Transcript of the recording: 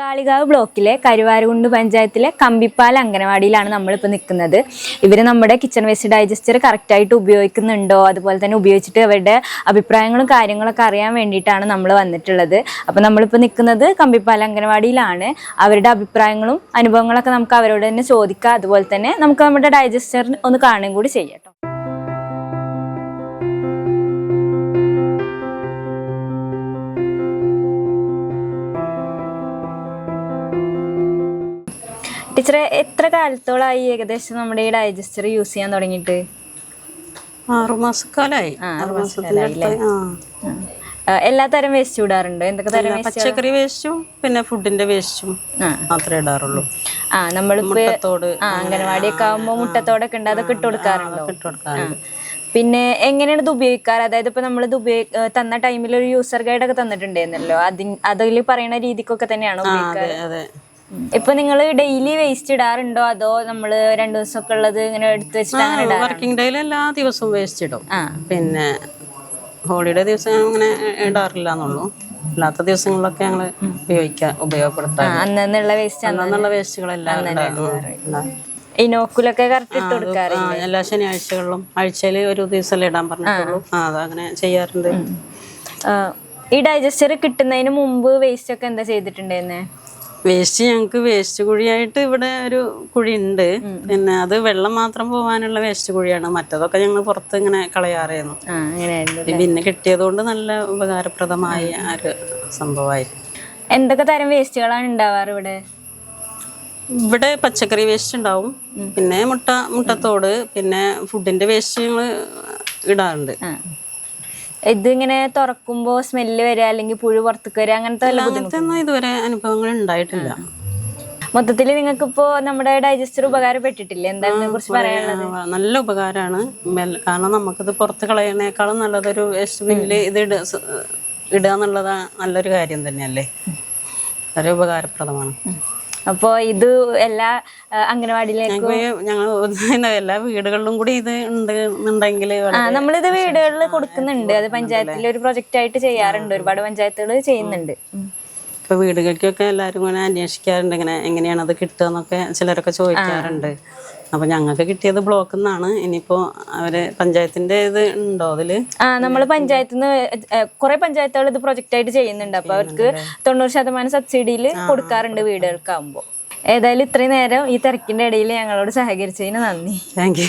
കാളികാവ് ബ്ലോക്കിലെ കരുവാരുകുണ്ട് പഞ്ചായത്തിലെ കമ്പിപ്പാല അംഗനവാടിയിലാണ് നമ്മളിപ്പോൾ നിൽക്കുന്നത്. ഇവർ നമ്മുടെ കിച്ചൺ വേസ്റ്റ് ഡൈജസ്റ്റർ കറക്റ്റായിട്ട് ഉപയോഗിക്കുന്നുണ്ടോ? അതുപോലെ തന്നെ ഉപയോഗിച്ചിട്ട് അവരുടെ അഭിപ്രായങ്ങളും കാര്യങ്ങളൊക്കെ അറിയാൻ വേണ്ടിയിട്ടാണ് നമ്മൾ വന്നിട്ടുള്ളത്. അപ്പോൾ നമ്മളിപ്പോൾ നിൽക്കുന്നത് കമ്പിപ്പാല അംഗനവാടിയിലാണ്. അവരുടെ അഭിപ്രായങ്ങളും അനുഭവങ്ങളൊക്കെ നമുക്ക് അവരോട് തന്നെ ചോദിക്കാം. അതുപോലെ തന്നെ നമുക്ക് നമ്മുടെ ഡൈജസ്റ്റർ ഒന്ന് കാണുകയും കൂടി ചെയ്യാം ടീച്ചറെ എത്ര കാലത്തോളായി ഏകദേശം നമ്മുടെ ഈ ഡൈജസ്റ്റർ യൂസ് ചെയ്യാൻ തുടങ്ങിയിട്ട്? ആറുമാസക്കാലായി. ആ, ആ. ആ, എല്ലാ തരം വേസ്റ്റ് ഇടാറുണ്ടോ എന്തൊക്കെ തരം പച്ചക്കറി വേസ്റ്റും പിന്നെ ഫുഡിന്റെ വേസ്റ്റും മാത്രമേ ഇടാറുള്ളൂ. ആ നമ്മളിപ്പോ മുട്ടത്തോട് ഒക്കെ അംഗനവാടിയൊക്കെ ആകുമ്പോ മുട്ടത്തോടൊക്കെ ഉണ്ട് അതൊക്കെ ഇട്ട് കൊടുക്കാറുണ്ടോ? പിന്നെ എങ്ങനെയാണ് ഇത് ഉപയോഗിക്കാറ്? അതായത് ഇപ്പൊ നമ്മൾ ഇത് ഉപയോഗ തന്ന ടൈമിൽ ഒരു യൂസർ ഗൈഡ് ഒക്കെ തന്നിട്ടുണ്ടായിരുന്നല്ലോ. അതിൽ പറയുന്ന രീതിക്കൊക്കെ തന്നെയാണ് ഉപയോഗിക്കാറ്? ഇപ്പൊ നിങ്ങൾ ഡെയിലി വേസ്റ്റ് ഇടാറുണ്ടോ? അതോ നമ്മൾ രണ്ടു ദിവസമൊക്കെ ഉള്ളത് ഇങ്ങനെ എടുത്തു വെച്ചിട്ട് അങ്ങനെ ഇടാറുണ്ടോ? വർക്കിംഗ് ഡേയിൽ എല്ലാ ദിവസവും വേസ്റ്റ് ഇടും. ആ. പിന്നെ ഹോളിഡേ ദിവസം അങ്ങനെ ഇടാറില്ല എന്നുള്ളൂ അല്ലാത്ത ദിവസങ്ങളിലൊക്കെ ഞങ്ങൾ ഉപയോഗിക്കാൻ ആ, ഉപയോഗപ്പെടുത്താം അന്നുള്ള വേസ്റ്റ് അന്നുള്ള വേസ്റ്റുകളെല്ലാം ഇനോക്കുലൊക്കെ കറക്റ്റ് ഇട്ട് കൊടുക്കാറ് ആ, എല്ലാ ശനിയാഴ്ചകളിലും ആഴ്ചയിൽ ഒരു ദിവസമല്ലേ ഇടാൻ പറഞ്ഞിട്ടുള്ളൂ. ആ. അതങ്ങനെ ചെയ്യാറുണ്ട്. ആ, ഈ ഡൈജസ്റ്റർ കിട്ടുന്നതിന് മുമ്പ് വേസ്റ്റ് ഒക്കെ എന്താ ചെയ്തിട്ടുണ്ടായിരുന്നേ? വേസ്റ്റ് ഞങ്ങൾക്ക് വേസ്റ്റ് കുഴിയായിട്ട് ഇവിടെ ഒരു കുഴി ഉണ്ട് പിന്നെ അത് വെള്ളം മാത്രം പോകാനുള്ള വേസ്റ്റ് കുഴിയാണ്. മറ്റതൊക്കെ ഞങ്ങൾ പുറത്ത് ഇങ്ങനെ കളയാറായിരുന്നു പിന്നെ കിട്ടിയത് കൊണ്ട് പിന്നെ കിട്ടിയതുകൊണ്ട് നല്ല ഉപകാരപ്രദമായ ഒരു സംഭവമായി എന്തൊക്കെ തരം വേസ്റ്റുകളാണ് ഉണ്ടാവാറ് ഇവിടെ? ഇവിടെ പച്ചക്കറി വേസ്റ്റ് ഉണ്ടാവും. പിന്നെ മുട്ട മുട്ടത്തോട് പിന്നെ ഫുഡിന്റെ വേസ്റ്റ് ഞങ്ങൾ ഇടാറുണ്ട്. ആ. ഇത് ഇങ്ങനെ തുറക്കുമ്പോ സ്മെല്ല് വരിക അല്ലെങ്കിൽ പുഴു പുറത്തേക്ക് വരിക അങ്ങനത്തെ വല്ല അങ്ങനത്തെ ഒന്നും ഇതുവരെ അനുഭവങ്ങൾ ഉണ്ടായിട്ടില്ല. മൊത്തത്തിൽ നിങ്ങൾക്ക് ഇപ്പോ നമ്മുടെ ഡൈജസ്റ്റർ ഉപകാരപ്പെട്ടിട്ടില്ലേ? എന്താണ് ഇതിനെ കുറിച്ച് പറയാനുള്ളത്? ആ, നല്ല ഉപകാരമാണ് കാരണം നമുക്കിത് പുറത്ത് കളയണേക്കാളും നല്ലതൊരു വേസ്റ്റ് ബിന്നിൽ ഇത് ഇട സ- ഇടുക എന്നുള്ളതാ നല്ലൊരു കാര്യം തന്നെയല്ലേ? വളരെ ഉപകാരപ്രദമാണ്. അപ്പോ ഇത് എല്ലാ അംഗനവാടിയിലേക്കും ഞങ്ങൾ എല്ലാ വീടുകളിലും കൂടി ഇത് ഉണ്ട് എന്നുണ്ടെങ്കിൽ നമ്മളിത് വീടുകളിൽ കൊടുക്കുന്നുണ്ട്. അത് പഞ്ചായത്തിൽ ഒരു പ്രൊജക്റ്റ് ആയിട്ട് ചെയ്യാറുണ്ട്. ഒരുപാട് പഞ്ചായത്തുകൾ ചെയ്യുന്നുണ്ട്. ഉം. ഇപ്പൊ വീടുകൾക്കൊക്കെ എല്ലാവരും ഇങ്ങനെ അന്വേഷിക്കാറുണ്ട് ഇങ്ങനെ എങ്ങനെയാണ് അത് കിട്ടുക എന്നൊക്കെ ചിലരൊക്കെ ചോദിക്കാറുണ്ട്. അപ്പൊ ഞങ്ങൾക്ക് കിട്ടിയത് ബ്ലോക്കിൽ നിന്നാണ്. ഇനിയിപ്പോ അവർ പഞ്ചായത്തിന്റെ ഇത് ഉണ്ടോ അതിൽ? ആ നമ്മൾ പഞ്ചായത്തിൽ നിന്ന് കുറെ പഞ്ചായത്തുകൾ ഇത് പ്രൊജക്റ്റ് ആയിട്ട് ചെയ്യുന്നുണ്ട്. അപ്പൊ അവർക്ക് തൊണ്ണൂറ് ശതമാനം സബ്സിഡിയിൽ കൊടുക്കാറുണ്ട് വീടുകൾക്കാവുമ്പോൾ ഏതായാലും ഇത്രയും നേരം ഈ തിരക്കിന്റെ ഇടയിൽ ഞങ്ങളോട് സഹകരിച്ചതിന് നന്ദി. Thank you